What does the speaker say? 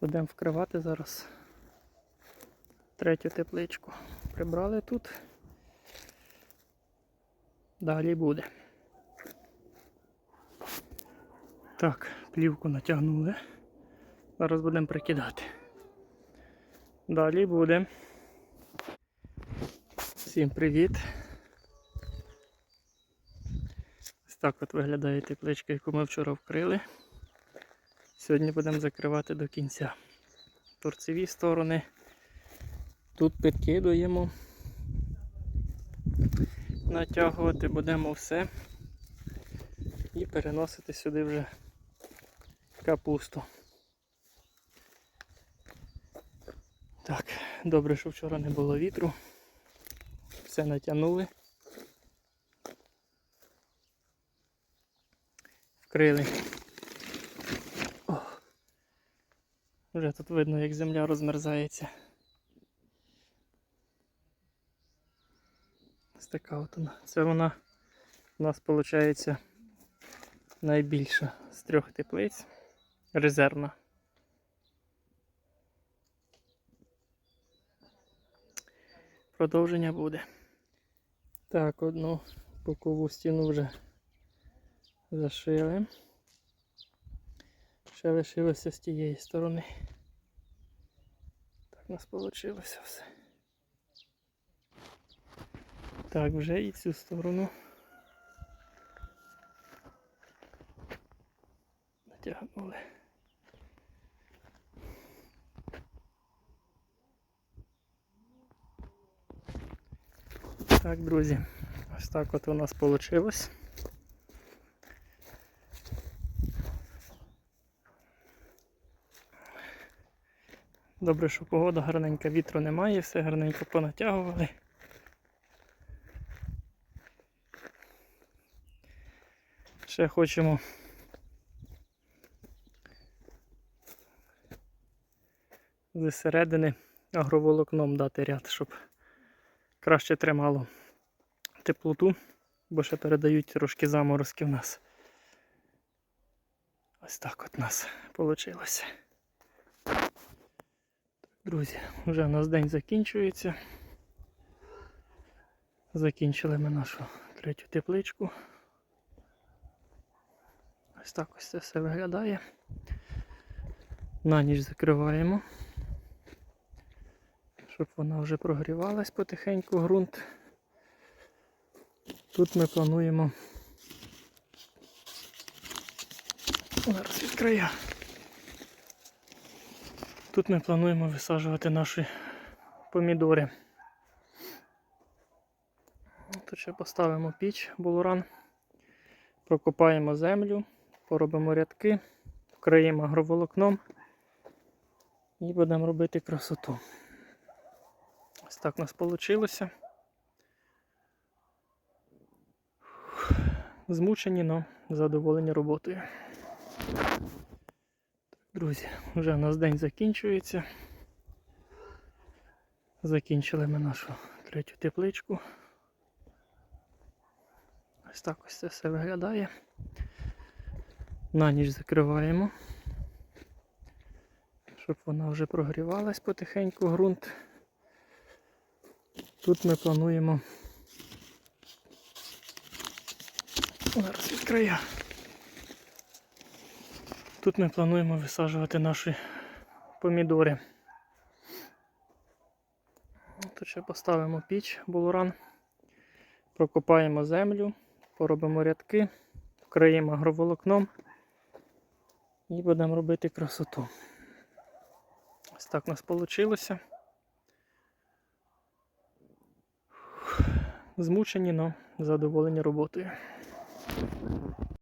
Будемо вкривати зараз третю тепличку. Прибрали тут. Далі буде. Так, плівку натягнули. Зараз будемо прикидати. Далі буде. Всім привіт. Ось так от виглядає тепличка, яку ми вчора вкрили. Сьогодні будемо закривати до кінця. Торцеві сторони. Тут підкидуємо. Натягувати будемо все. І переносити сюди вже капусту. Так, добре, що вчора не було вітру. Все натягнули. Вкрили. Вже тут видно, як земля розмерзається. Ось така от вона. Це вона у нас виходить найбільша з трьох теплиць. Резервна. Продовження буде. Так, одну бокову стіну вже зашили. Ще лишилося з тієї сторони. Так у нас вийшло все. Так, вже і цю сторону. Натягнули. Так, друзі, ось так от у нас вийшло. Добре, що погода гарненька, вітру немає, все гарненько понатягували. Ще хочемо зі середини агроволокном дати ряд, щоб краще тримало теплоту, бо ще передають трошки заморозки в нас. Ось так от нас вийшло. Друзі, вже у нас день закінчується. Закінчили ми нашу третю тепличку. Ось так ось це все виглядає. На ніч закриваємо, щоб вона вже прогрівалась потихеньку ґрунт. Тут ми плануємо зараз відкрию. Тут ми плануємо висаджувати наші помідори. Тут ще поставимо піч, булуран, прокопаємо землю, поробимо рядки, вкриємо агроволокном і будемо робити красоту. Ось так у нас вийшло. Змучені, але задоволені роботою. Друзі, вже у нас день закінчується. Закінчили ми нашу третю тепличку. Ось так ось це все виглядає. На ніч закриваємо, щоб вона вже прогрівалась потихеньку ґрунт. Тут ми плануємо зараз відкрию. Тут ми плануємо висаджувати наші помідори. Тут ще поставимо піч, булуран, прокопаємо землю, поробимо рядки, вкриємо агроволокном і будемо робити красоту. Ось так у нас вийшло. Змучені, але задоволені роботою.